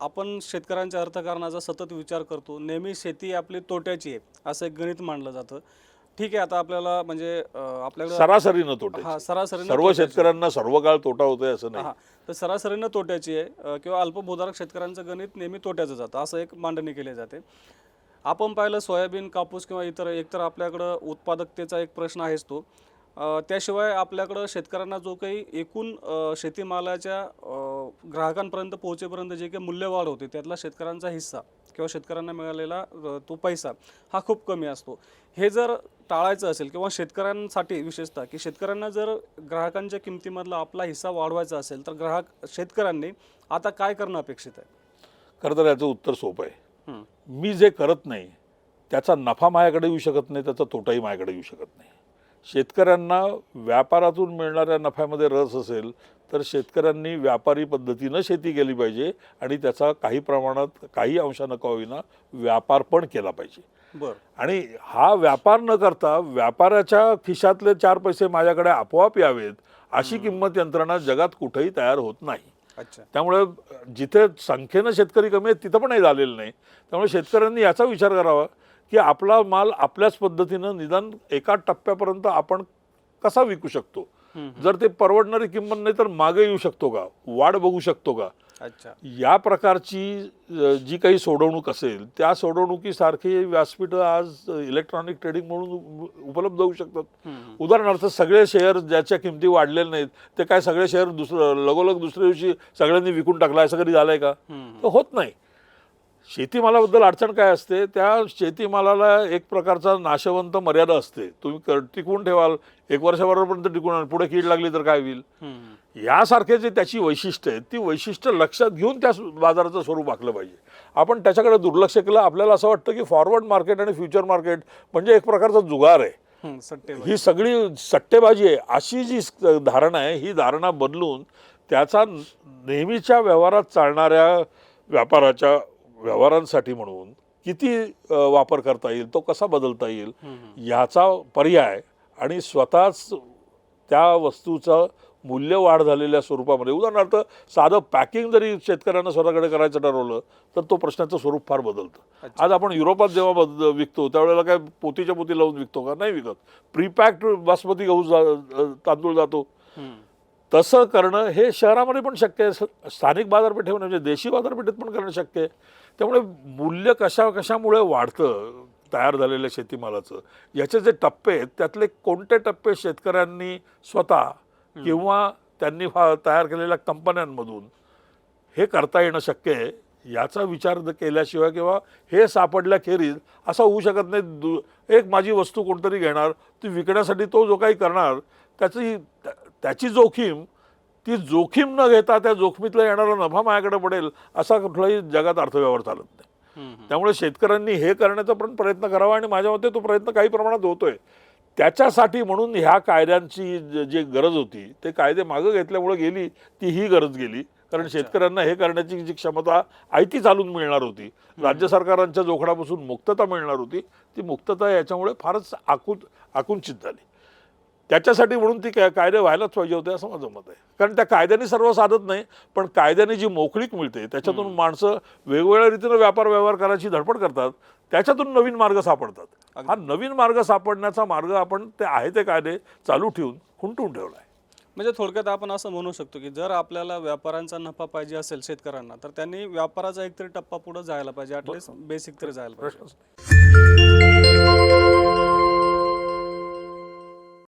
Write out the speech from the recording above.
आपण शेतकऱ्यांच्या अर्थकारणाचा सतत विचार करतो. नेहमी शेती आपली तोट्याची आहे असं एक गणित मानलं जातं. ठीक आहे आता आपल्याला म्हणजे अं, आपल्याकडे सरासरीनं तोटे हा सरासरीनं सर्व. शेतकऱ्यांना सर्व काळ तोटा होतोय असं नाही. हा तर सरासरीनं तोट्याची आहे किंवा अल्पभूधारक शेतकऱ्यांचं गणित नेहमी तोट्याचं जातं असं एक मांडणी केली जाते. आपण पाहिलं सोयाबीन कापूस किंवा इतर एकतर आपल्याकडं उत्पादकतेचा एक प्रश्न आहेच तो. त्याशिवाय आपल्याकडं शेतकऱ्यांना जो काही एकूण शेतीमालाच्या ग्राहकांपर्यंत पोहोचेपर्यंत जे काही मूल्यवाढ होते त्यातला शेतकऱ्यांचा हिस्सा किंवा शेतकऱ्यांना मिळालेला तो पैसा हा खूप कमी असतो. हे जर टाळायचं असेल किंवा शेतकऱ्यांसाठी विशेषतः की शेतकऱ्यांना जर ग्राहकांच्या किमतीमधला आपला हिस्सा वाढवायचा असेल तर ग्राहक शेतकऱ्यांनी आता काय करणं अपेक्षित आहे? खरं तर याचं उत्तर सोपं आहे. मी जे करत नाही त्याचा नफा माझ्याकडे येऊ शकत नाही त्याचा तोटाही माझ्याकडे येऊ शकत नाही. शेतकऱ्यांना व्यापारातून मिळणाऱ्या नफ्यामध्ये रस असेल तर शेतकऱ्यांनी व्यापारी पद्धतीनं शेती केली पाहिजे आणि त्याचा काही प्रमाणात काही अंशानं का होईना व्यापार पण केला पाहिजे. बरं. आणि हा व्यापार न करता व्यापाराच्या खिशातले चार पैसे माझ्याकडे आपोआप यावेत अशी किंमत यंत्रणा जगात कुठेही तयार होत नाही. अच्छा. त्यामुळे जिथे संख्येनं शेतकरी कमी आहेत तिथं पण हे झालेलं नाही. त्यामुळे शेतकऱ्यांनी याचा विचार करावा की आपला माल आपल्याच पद्धतीनं निदान एका टप्प्यापर्यंत आपण कसा विकू शकतो. जर ते परवडणारी किंमत नाही तर मागे येऊ शकतो का? वाढ बघू शकतो का? अच्छा. या प्रकारची जी काही सोडवणूक असेल त्या सोडवणुकीसारखी व्यासपीठं आज इलेक्ट्रॉनिक ट्रेडिंग म्हणून उप- उपलब्ध होऊ शकतात. उदाहरणार्थ सगळे शेअर ज्याच्या किमती वाढलेल्या नाहीत ते काय सगळे शेअर दुसरं लगोलग दुसऱ्या दिवशी सगळ्यांनी विकून टाकला असं कधी झालंय का? होत नाही. शेतीमालाबद्दल अडचण काय असते त्या शेतीमालाला एक प्रकारचा नाशवंत मर्यादा असते. तुम्ही टिकवून ठेवाल एक वर्षभरापर्यंत टिकून. पुढे कीड लागली तर काय होईल. यासारखे जे त्याची वैशिष्ट्य आहेत ती वैशिष्ट्य लक्षात घेऊन त्या बाजाराचं स्वरूप आखलं पाहिजे. आपण त्याच्याकडे दुर्लक्ष केलं आपल्याला असं वाटतं की फॉरवर्ड मार्केट आणि फ्युचर मार्केट म्हणजे एक प्रकारचा जुगार आहे. ही सगळी सट्टेबाजी आहे. अशी जी धारणा आहे ही धारणा बदलून त्याचा नेहमीच्या व्यवहारात चालणाऱ्या व्यापाराच्या व्यवहारांसाठी म्हणून किती वापर करता येईल तो कसा बदलता येईल. याचा पर्याय आणि स्वतःच त्या वस्तूचं मूल्य वाढ झालेल्या स्वरूपामध्ये. उदाहरणार्थ साधं पॅकिंग जरी शेतकऱ्यांना स्वतःकडे करायचं ठरवलं तर तो प्रश्नाचं स्वरूप फार बदलतं. आज आपण युरोपात जेव्हा बद विकतो त्यावेळेला काय पोतीच्या पोती लावून विकतो का? नाही विकत. प्रीपॅक्ड बासमती गहू तांदूळ जातो. तसं करणं हे शहरामध्ये पण शक्य आहे. स- स्थानिक बाजारपेठेमध्ये म्हणजे देशी बाजारपेठेत पण करणं शक्य आहे. त्यामुळे मूल्य कशा कशामुळे वाढतं तयार झालेल्या शेतीमालाचं याचे जे टप्पे आहेत त्यातले कोणते टप्पे शेतकऱ्यांनी स्वतः किंवा त्यांनी फा- तयार केलेल्या कंपन्यांमधून हे करता येणं शक्य आहे? याचा विचार केल्याशिवाय किंवा हे सापडल्याखेरीज असं होऊ शकत नाही. दु एक माझी वस्तू कोणतरी घेणार ती विकण्यासाठी तो जो काही करणार त्याची त्या- त्याची जोखीम ती जोखीम न घेता त्या जोखमीतला येणारा नफा माझ्याकडे पडेल असा कुठलाही जगात अर्थव्यवहार चालत नाही. त्यामुळे शेतकऱ्यांनी हे करण्याचा पण प्रयत्न करावा आणि माझ्या मते तो प्रयत्न काही प्रमाणात होतोय. त्याच्यासाठी म्हणून ह्या कायद्यांची ज- गरज होती ते कायदे मागं घेतल्यामुळे गेली ती ही गरज गेली. कारण शेतकऱ्यांना हे करण्याची जी क्षमता आहे ती चालून मिळणार होती राज्य सरकारांच्या जोखडापासून मुक्तता मिळणार होती ती मुक्तता याच्यामुळे फारच आकू आकुंचित झाली. त्याच्यासाठी म्हणून ती काय कायदे व्हायलाच पाहिजे होते असं माझं मत आहे. कारण त्या कायद्याने सर्व साधत नाही पण कायद्याने जी मोकळीक मिळते त्याच्यातून माणसं वेगवेगळ्या रीतीनं व्यापार व्यवहार करायची धडपड करतात त्याच्यातून नवीन मार्ग सापडतात. हा नवीन मार्ग सापडण्याचा मार्ग आपण ते आहे ते कायदे चालू ठेवून खुंटून ठेवला आहे. म्हणजे थोडक्यात आपण असं म्हणू शकतो की जर आपल्याला व्यापाऱ्यांचा नफा पाहिजे असेल शेतकऱ्यांना तर त्यांनी व्यापाराचा एकतरी टप्पा पुढे जायला पाहिजे बेसिक तरी जायला पाहिजे.